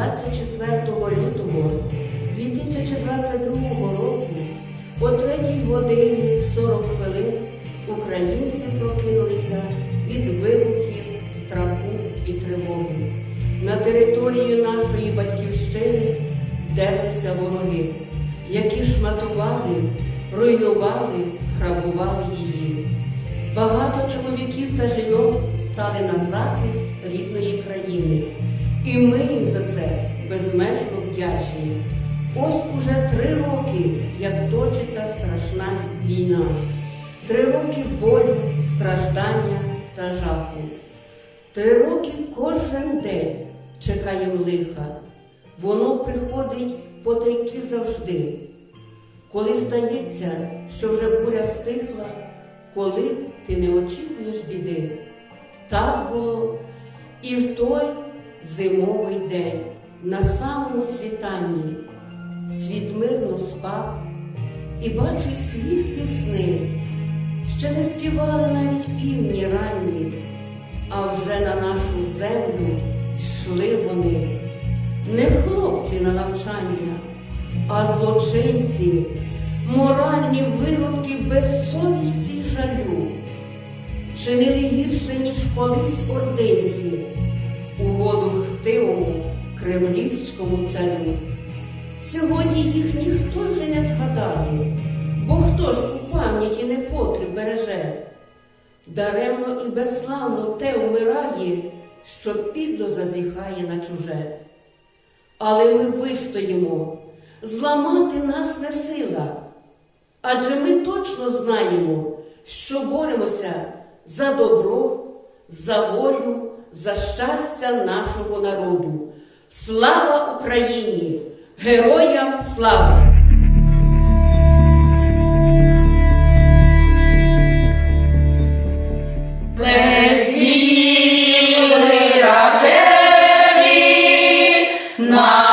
24 лютого 2022 року о 3 годині 40 хвилин українці прокинулися від вибухів страху і тривоги. На територію нашої батьківщини дерлися вороги, які шматували, руйнували, грабували її. Багато чоловіків та жінок стали на захист рідної країни. І ми їм за це безмежно вдячні. Ось уже три роки, як точиться страшна війна. Три роки болю, страждання та жаху. Три роки кожен день чекаємо лиха. Воно приходить потайки завжди. Коли здається, що вже буря стихла, коли ти не очікуєш біди. Так було і в той зимовий день, на самому світанні, світ мирно спав, і бачу світлі сни, ще не співали навіть півні ранні, а вже на нашу землю йшли вони, не хлопці на навчання, а злочинці, моральні виродки без совісті й жалю, чинили гірше, ніж колись ординці, угоду хтивому кремлівському царю. Сьогодні їх ніхто вже не згадає, бо хто ж у пам'яті непотріб береже? Даремно і безславно те вмирає, що підло зазіхає на чуже. Але ми вистоїмо, зламати нас не сила. Адже ми точно знаємо, що боремося за добро, за волю, за щастя нашого народу. Слава Україні! Героям слава! Летіли ракети, на